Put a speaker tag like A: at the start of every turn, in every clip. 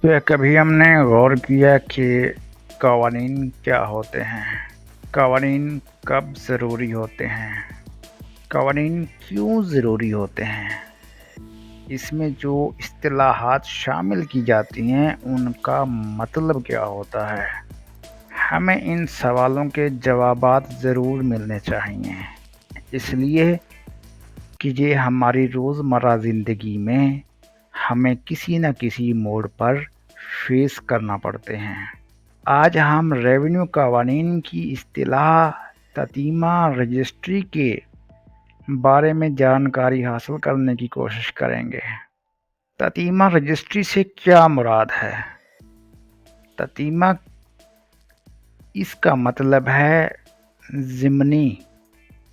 A: کیا کبھی ہم نے غور کیا کہ قوانین کیا ہوتے ہیں؟ قوانین کب ضروری ہوتے ہیں؟ قوانین کیوں ضروری ہوتے ہیں؟ اس میں جو اصطلاحات شامل کی جاتی ہیں، ان کا مطلب کیا ہوتا ہے؟ ہمیں ان سوالوں کے جوابات ضرور ملنے چاہئیں۔ اس لیے کہ یہ ہماری روزمرہ زندگی میں ہمیں کسی نہ کسی موڑ پر فیس کرنا پڑتے ہیں۔ آج ہم ریونیو قوانین کی اصطلاح تتیمہ رجسٹری کے بارے میں جانکاری حاصل کرنے کی کوشش کریں گے۔ تتیمہ رجسٹری سے کیا مراد ہے؟ تتیمہ اس کا مطلب ہے ضمنی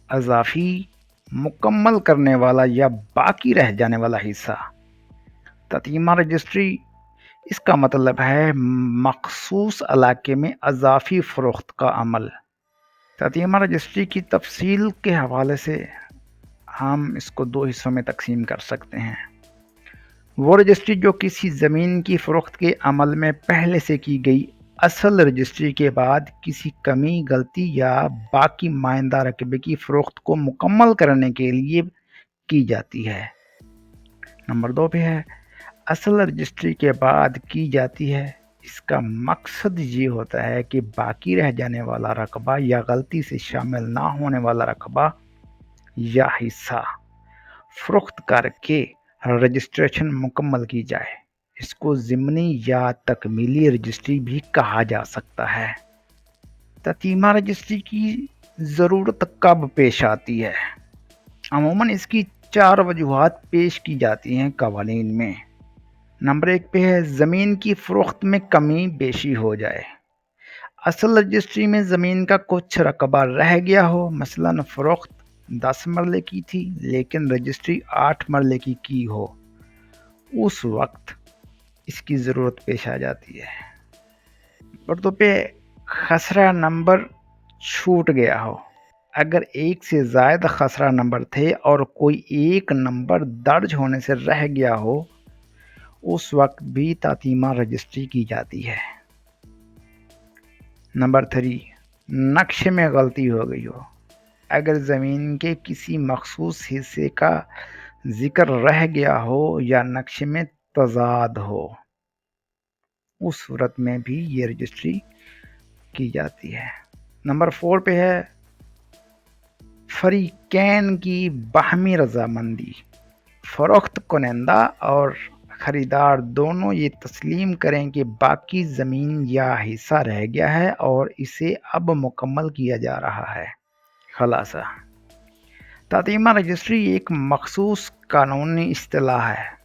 A: اضافی، مکمل کرنے والا یا باقی رہ جانے والا حصہ۔ تتیمہ رجسٹری، اس کا مطلب ہے مخصوص علاقے میں اضافی فروخت کا عمل۔ تتیمہ رجسٹری کی تفصیل کے حوالے سے ہم اس کو دو حصوں میں تقسیم کر سکتے ہیں۔ وہ رجسٹری جو کسی زمین کی فروخت کے عمل میں پہلے سے کی گئی اصل رجسٹری کے بعد کسی کمی، غلطی یا باقی مائندہ رقبے کی فروخت کو مکمل کرنے کے لیے کی جاتی ہے۔ نمبر دو پہ ہے۔ اصل رجسٹری کے بعد کی جاتی ہے۔ اس کا مقصد یہ ہوتا ہے کہ باقی رہ جانے والا رقبہ یا غلطی سے شامل نہ ہونے والا رقبہ یا حصہ فروخت کر کے رجسٹریشن مکمل کی جائے۔ اس کو ضمنی یا تکمیلی رجسٹری بھی کہا جا سکتا ہے۔ تتیمہ رجسٹری کی ضرورت کب پیش آتی ہے؟ عموماً اس کی چار وجوہات پیش کی جاتی ہیں قوانین میں۔ نمبر ایک پہ ہے، زمین کی فروخت میں کمی بیشی ہو جائے۔ اصل رجسٹری میں زمین کا کچھ رقبہ رہ گیا ہو، مثلا فروخت دس مرلے کی تھی، لیکن رجسٹری آٹھ مرلے کی کی ہو۔ اس وقت اس کی ضرورت پیش آ جاتی ہے۔ مطلب پردوں پہ خسرہ نمبر چھوٹ گیا ہو۔ اگر ایک سے زائد خسرہ نمبر تھے اور کوئی ایک نمبر درج ہونے سے رہ گیا ہو، اس وقت بھی تعتیمہ رجسٹری کی جاتی ہے۔ نمبر تھری نقشے میں غلطی ہو گئی ہو۔ اگر زمین کے کسی مخصوص حصے کا ذکر رہ گیا ہو یا نقشے میں تضاد ہو۔ اس صورت میں بھی یہ رجسٹری کی جاتی ہے۔ نمبر فور پہ ہے، فریقین کی باہمی رضامندی۔ فروخت کنندہ اور خریدار دونوں یہ تسلیم کریں کہ باقی زمین یا حصہ رہ گیا ہے اور اسے اب مکمل کیا جا رہا ہے۔ خلاصہ تعتیمہ رجسٹری ایک مخصوص قانونی اصطلاح ہے۔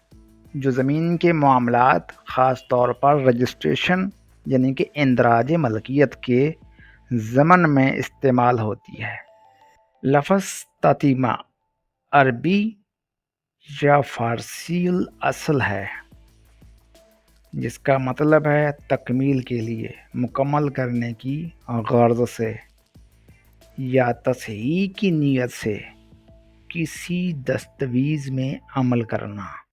A: جو زمین کے معاملات، خاص طور پر رجسٹریشن یعنی کہ اندراج ملکیت کے ضمن میں استعمال ہوتی ہے۔ لفظ تعتیمہ عربی یا فارسی الاصل ہے، جس کا مطلب ہے تکمیل کے لیے، مکمل کرنے کی غرض سے یا تصحیح کی نیت سے، کسی دستاویز میں عمل کرنا۔